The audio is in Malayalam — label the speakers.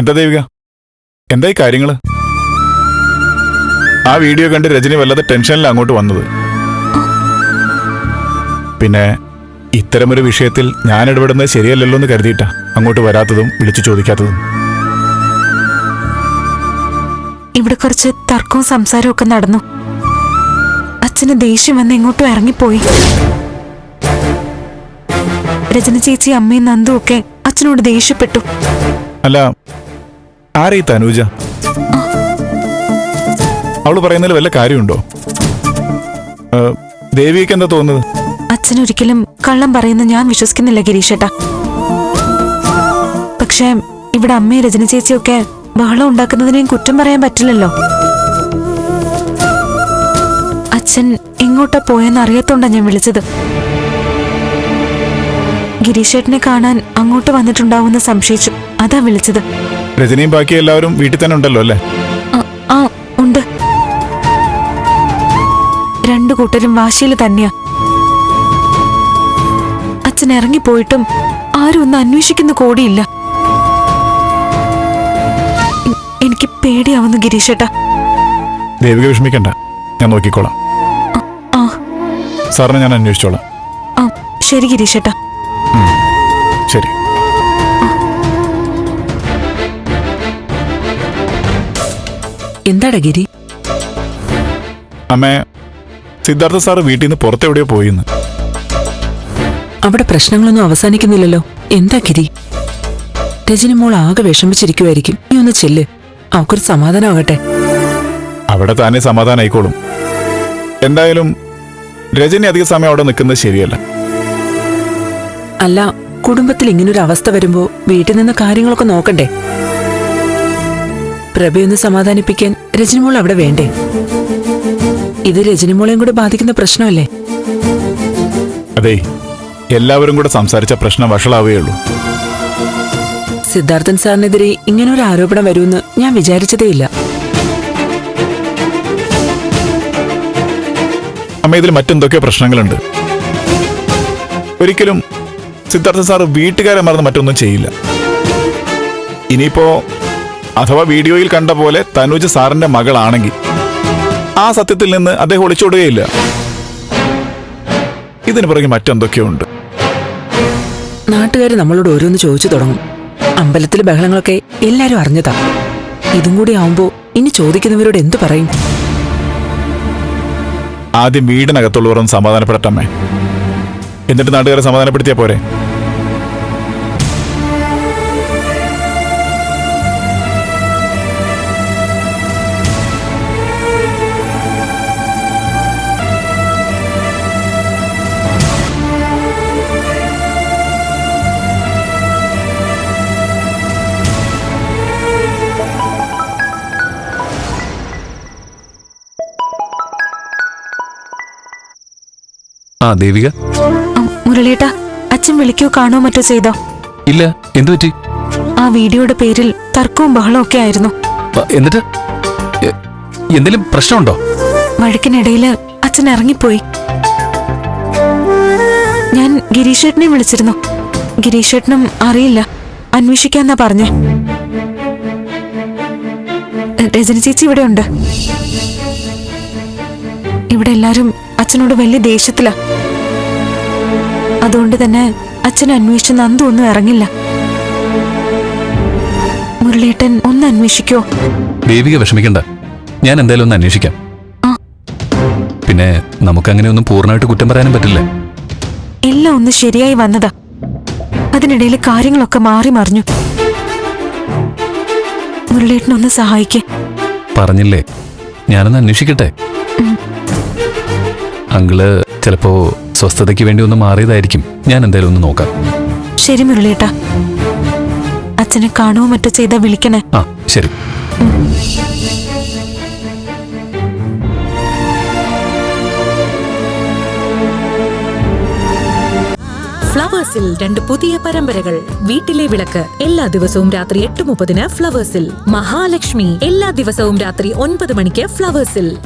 Speaker 1: എന്താ ദേവിക? എന്തായി കാര്യങ്ങൾ? ആ വീഡിയോ കണ്ട് രജനി വല്ലാതെ ടെൻഷനിൽ അങ്ങോട്ട് വന്നത്. പിന്നെ ഇത്തരമൊരു വിഷയത്തിൽ ഞാൻ ഇടപെടുന്നത് ശരിയല്ലല്ലോ എന്ന് കരുതിയിട്ടാ അങ്ങോട്ട് വരാത്തതും വിളിച്ചു ചോദിക്കാത്തതും.
Speaker 2: ഇവിടെ കുറച്ച് തർക്കവും സംസാരവും ഒക്കെ നടന്നു. അച്ഛന് ദേഷ്യം വന്ന് എങ്ങോട്ടും ഇറങ്ങിപ്പോയി. രജന ചേച്ചി അമ്മയും നന്ദും ഒക്കെ അച്ഛനോട് ദേഷ്യപ്പെട്ടു.
Speaker 1: അല്ല ആരീ തനൂജ അവൾ പറയുന്നതിൽ വല്ല കാര്യമുണ്ടോ? ദേവിയൊക്കെ എന്താ തോന്നുന്നത്?
Speaker 2: അച്ഛനൊരിക്കലും കള്ളം പറയുന്ന ഞാൻ വിശ്വസിക്കുന്നില്ല ഗിരീഷേട്ടാ. പക്ഷേ ഇവിടെ അമ്മയും രചന ചേച്ചിയൊക്കെ ബഹളം ഉണ്ടാക്കുന്നതിനെയും കുറ്റം പറയാൻ പറ്റില്ലല്ലോ. അച്ഛൻ എങ്ങോട്ടാ പോയെന്ന് അറിയാത്തോണ്ടാ ഞാൻ വിളിച്ചത്. ഗിരീഷേട്ടനെ കാണാൻ അങ്ങോട്ട് വന്നിട്ടുണ്ടാവുമെന്ന് സംശയിച്ചു. അതാ വിളിച്ചത്.
Speaker 1: രജനിയും ബാക്കി എല്ലാവരും വീട്ടിൽ തന്നെ ഉണ്ടല്ലോ അല്ലേ?
Speaker 2: ആ, ഉണ്ട്. രണ്ടു കൂട്ടരും വാശിയിൽ തന്നെയാ. അച്ഛൻ ഇറങ്ങിപ്പോയിട്ടും ആരും ഒന്ന് അന്വേഷിക്കുന്ന കോടിയില്ല. എനിക്ക് പേടിയാവുന്നു ഗിരീഷേട്ടാ.
Speaker 1: ദേവിക വിഷമിക്കണ്ട. ഞാൻ നോക്കിക്കോളാം. സാറിനെ ഞാൻ അന്വേഷിച്ചോളാം.
Speaker 2: ശരി ഗിരീഷേട്ടാ.
Speaker 1: ശരി.
Speaker 3: എന്താടാ ഗിരി
Speaker 1: അമ്മേ സിദ്ധാർത്ഥ സാറ് വീട്ടിൽ നിന്ന് പുറത്തെവിടെയോ പോയിന്ന്.
Speaker 3: അവിടെ പ്രശ്നങ്ങളൊന്നും അവസാനിക്കുന്നില്ലല്ലോ. എന്താ ഗിരി? രജനി മോൾ ആകെ വിഷമിച്ചിരിക്കുമായിരിക്കും നീ ഒന്ന് ചെല്ല്. അവക്കൊരു സമാധാനമാകട്ടെ
Speaker 1: അവിടെ താനേ സമാധാനായിക്കോളും. എന്തായാലും രജനി അധിക സമയം അവിടെ നിൽക്കുന്നത് ശരിയല്ല.
Speaker 3: അല്ല കുടുംബത്തിൽ ഇങ്ങനൊരു അവസ്ഥ വരുമ്പോ വീട്ടിൽ നിന്ന് കാര്യങ്ങളൊക്കെ നോക്കണ്ടേ? പ്രഭയൊന്ന് സമാധാനിപ്പിക്കാൻ രജനി മോൾ അവിടെ വേണ്ടേ? ഇത് രജനിമോളെയും കൂടെ ബാധിക്കുന്ന പ്രശ്നമല്ലേ?
Speaker 1: അതെ എല്ലാവരും കൂടെ സംസാരിച്ച പ്രശ്നം വഷളാവുകയുള്ളൂ.
Speaker 3: സിദ്ധാർത്ഥൻ സാറിനെതിരെ ഇങ്ങനെ ഒരു ആരോപണം വരുമെന്ന് ഞാൻ വിചാരിച്ചതേയില്ല.
Speaker 1: അമ്മ ഇതിൽ മറ്റെന്തൊക്കെയോ പ്രശ്നങ്ങളുണ്ട്. ഒരിക്കലും സിദ്ധാർത്ഥ സാർ വീട്ടുകാരെ മറന്ന് മറ്റൊന്നും ചെയ്യില്ല. ഇനിയിപ്പോ അഥവാ വീഡിയോയിൽ കണ്ട പോലെ തനുജ് സാറിന്റെ മകളാണെങ്കിൽ ആ സത്യത്തിൽ നിന്ന് അദ്ദേഹം ഒളിച്ചോടുകയില്ല. ഇതിന് പുറകെ മറ്റെന്തൊക്കെയുണ്ട്?
Speaker 3: നാട്ടുകാർ നമ്മളോട് ഓരോന്ന് ചോദിച്ചു തുടങ്ങും. അമ്പലത്തിലെ ബഹളങ്ങളൊക്കെ എല്ലാരും അറിഞ്ഞതാ. ഇതും കൂടി ആവുമ്പോ ഇനി ചോദിക്കുന്നവരോട് എന്തു പറയും?
Speaker 1: ആദ്യം വീടിനകത്തുള്ളവർ ഒന്ന് സമാധാനപ്പെടട്ടമ്മേ. എന്നിട്ട് നാട്ടുകാരെ സമാധാനപ്പെടുത്തിയാ പോരെ?
Speaker 4: ആ ദേവിക.
Speaker 2: മുരളിയേട്ടാ അച്ഛൻ വിളിക്കോ കാണോ മറ്റോ ചെയ്തോ?
Speaker 4: ഇല്ല എന്തു പറ്റി?
Speaker 2: ആ വീഡിയോയുടെ പേരിൽ തർക്കവും ബഹളവും ഒക്കെ ആയിരുന്നു.
Speaker 4: എന്നിട്ട്? എന്തെങ്കിലും പ്രശ്നമുണ്ടോ?
Speaker 2: വഴക്കിനിടയിൽ അച്ഛൻ ഇറങ്ങിപ്പോയി. ഞാൻ ഗിരീഷേട്ടനെ വിളിച്ചിരുന്നു. ഗിരീഷേട്ടനും അറിയില്ല. അന്വേഷിക്കാന്നാ പറഞ്ഞേ. രജനി ചേച്ചി ഇവിടെ ഉണ്ട് ഇവിടെ എല്ലാരും അച്ഛനോട് വലിയ ദേഷ്യത്തിലാ. അതുകൊണ്ട് തന്നെ അച്ഛൻ അന്വേഷിച്ച് നന്ദു ഒന്നും ഇറങ്ങില്ല. മുരളിയേട്ടൻ ഒന്ന് അന്വേഷിക്കോ?
Speaker 4: ദേവിക വിഷമിക്കണ്ട. ഞാൻ എന്തായാലും ഒന്ന് അന്വേഷിക്കാം.
Speaker 2: പിന്നെ
Speaker 4: പിന്നെ നമുക്കങ്ങനെ ഒന്നും പൂർണമായിട്ട് കുറ്റം പറയാനും പറ്റില്ല.
Speaker 2: എല്ലാം ഒന്ന് ശരിയായി വന്നതാ. അതിനിടയിൽ കാര്യങ്ങളൊക്കെ മാറി മറിഞ്ഞു. മുരളിയേട്ടനൊന്ന് സഹായിക്കേ.
Speaker 4: പറഞ്ഞില്ലേ? ഞാനൊന്ന് അന്വേഷിക്കട്ടെ? അങ്കിൾ ചിലപ്പോ സ്വസ്ഥതയ്ക്ക് വേണ്ടി ഒന്ന് മാറിയതായിരിക്കും. ഞാൻ എന്തായാലും ഒന്ന് നോക്കാം.
Speaker 2: ശരി മുരളിയേട്ടാ. അച്ഛനെ കാണുവോ മറ്റോ ചെയ്താ വിളിക്കണേ?
Speaker 4: ആ ശരി.
Speaker 5: ഫ്ലവേഴ്സിൽ രണ്ട് പുതിയ പരമ്പരകൾ. വീട്ടിലെ വിളക്ക് എല്ലാ ദിവസവും രാത്രി എട്ട് മുപ്പതിന് ഫ്ലവേഴ്സിൽ. മഹാലക്ഷ്മി എല്ലാ ദിവസവും രാത്രി ഒൻപത് മണിക്ക് ഫ്ലവേഴ്സിൽ.